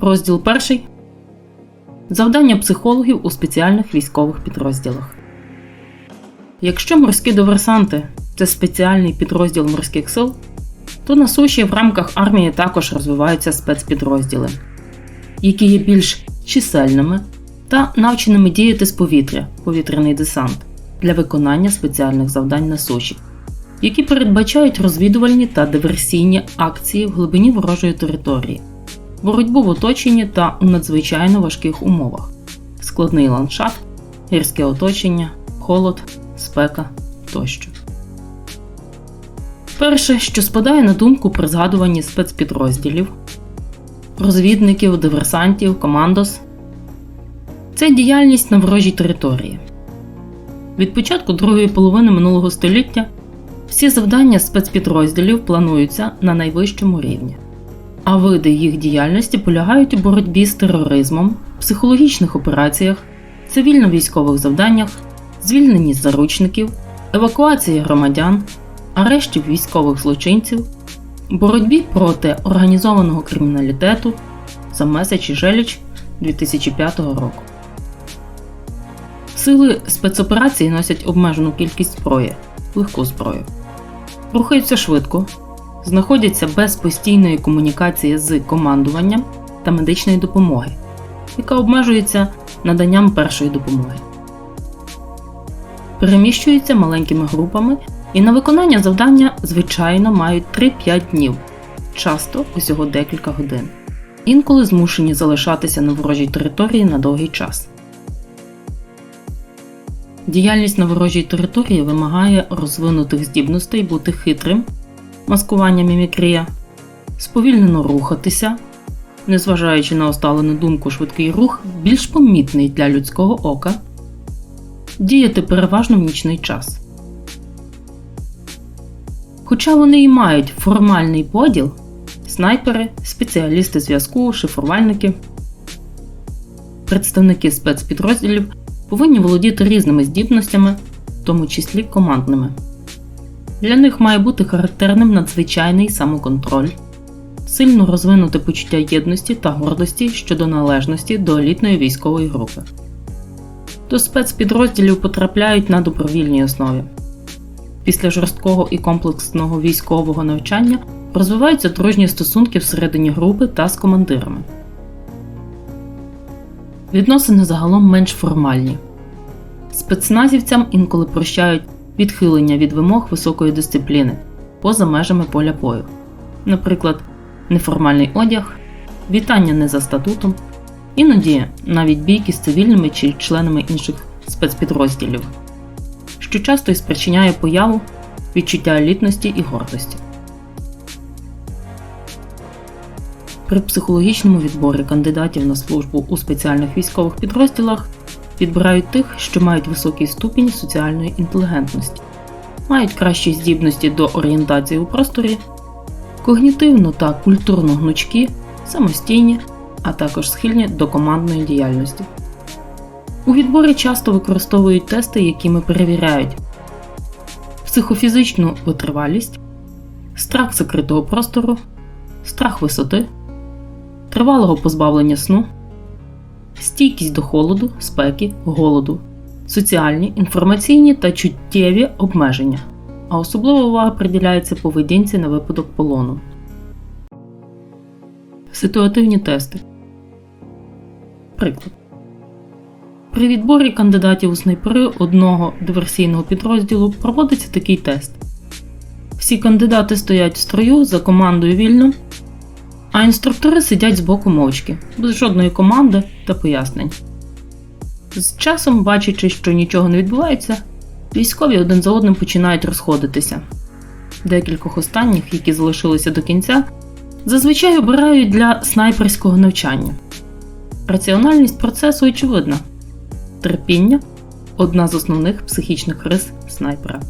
Розділ перший. Завдання психологів у спеціальних військових підрозділах. Якщо морські диверсанти це спеціальний підрозділ морських сил, то на суші в рамках армії також розвиваються спецпідрозділи, які є більш чисельними та навченими діяти з повітря повітряний десант для виконання спеціальних завдань на суші, які передбачають розвідувальні та диверсійні акції в глибині ворожої території, боротьбу в оточенні та у надзвичайно важких умовах, складний ландшафт, гірське оточення, холод, спека тощо. Перше, що спадає на думку при згадуванні спецпідрозділів, розвідників, диверсантів, командос це діяльність на ворожій території. Від початку другої половини минулого століття всі завдання спецпідрозділів плануються на найвищому рівні, а види їх діяльності полягають у боротьбі з тероризмом, психологічних операціях, цивільно-військових завданнях, звільненні заручників, евакуації громадян, арештів військових злочинців, боротьбі проти організованого криміналітету за меседж і Желіч 2005 року. Сили спецоперації носять обмежену кількість зброї, легку зброю, рухаються швидко, знаходяться без постійної комунікації з командуванням та медичної допомоги, яка обмежується наданням першої допомоги, переміщуються маленькими групами і на виконання завдання, звичайно, мають 3-5 днів, часто усього декілька годин. Інколи змушені залишатися на ворожій території на довгий час. Діяльність на ворожій території вимагає розвинутих здібностей бути хитрим, маскування мімікрія, сповільнено рухатися, незважаючи на осталену думку швидкий рух, більш помітний для людського ока, діяти переважно в нічний час. Хоча вони і мають формальний поділ, снайпери, спеціалісти зв'язку, шифрувальники, представники спецпідрозділів повинні володіти різними здібностями, в тому числі командними. Для них має бути характерним надзвичайний самоконтроль, сильно розвинуте почуття єдності та гордості щодо належності до елітної військової групи. До спецпідрозділів потрапляють на добровільній основі. Після жорсткого і комплексного військового навчання розвиваються дружні стосунки всередині групи та з командирами. Відносини загалом менш формальні. Спецназівцям інколи прощають відхилення від вимог високої дисципліни поза межами поля бою, наприклад, неформальний одяг, вітання не за статутом, іноді навіть бійки з цивільними чи членами інших спецпідрозділів, що часто і спричиняє появу відчуття елітності і гордості. При психологічному відборі кандидатів на службу у спеціальних військових підрозділах підбирають тих, що мають високий ступінь соціальної інтелігентності, мають кращі здібності до орієнтації у просторі, когнітивно та культурно гнучкі, самостійні, а також схильні до командної діяльності. У відборі часто використовують тести, якими перевіряють психофізичну витривалість, страх закритого простору, страх висоти тривалого позбавлення сну, стійкість до холоду, спеки, голоду, соціальні, інформаційні та чуттєві обмеження, а особлива увага приділяється поведінці на випадок полону. Ситуативні тести. Приклад. При відборі кандидатів у снайпери одного диверсійного підрозділу проводиться такий тест. Всі кандидати стоять в строю за командою вільно а інструктори сидять збоку мовчки, без жодної команди та пояснень. З часом, бачачи, що нічого не відбувається, військові один за одним починають розходитися. Декількох останніх, які залишилися до кінця, зазвичай обирають для снайперського навчання. Раціональність процесу очевидна терпіння одна з основних психічних рис снайпера.